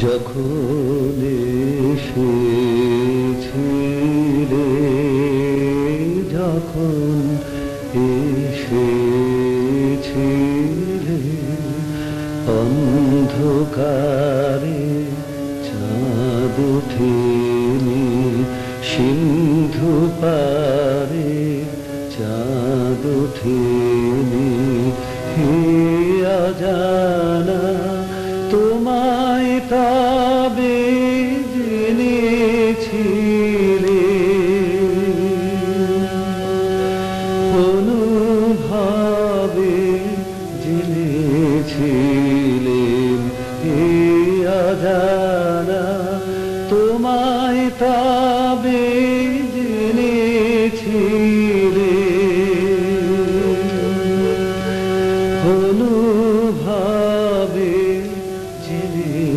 যখন এসেছিলে যখন এসেছিলে অন্ধকারে চাঁদ ওঠেনি সিন্ধু পারে চাঁদ ওঠেনি হে অজানা তোমায় তবে জেনেছিলে। অনুভবে জেনেছিলেন হে অজানা তোমায় তবে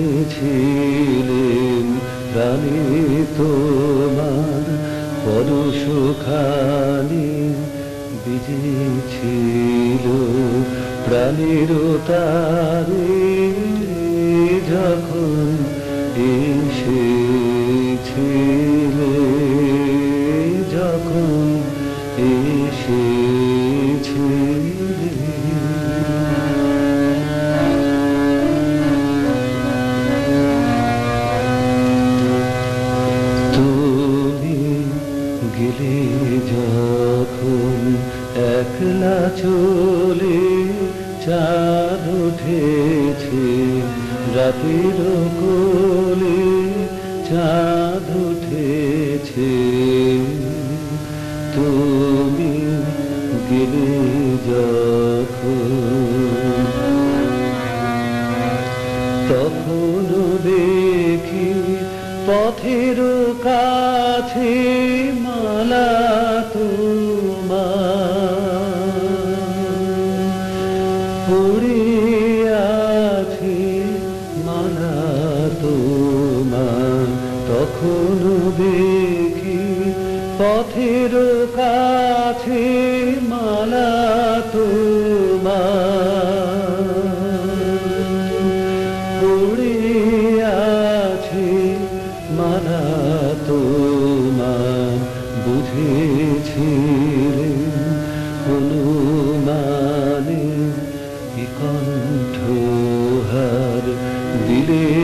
জেনেছিলেন প্রাণী তোমার পরশুখানি। বিজেছিল প্রাণীর তারে। যখন গেলে যখন একলা চলে চাঁদ উঠেছে, রাতের কোলে চাঁদ উঠেছে। তুমি গেলে তখন দেখি পথের কাছে মালা পড়ে আছে তোমার। তখন দেখি পথের Lady.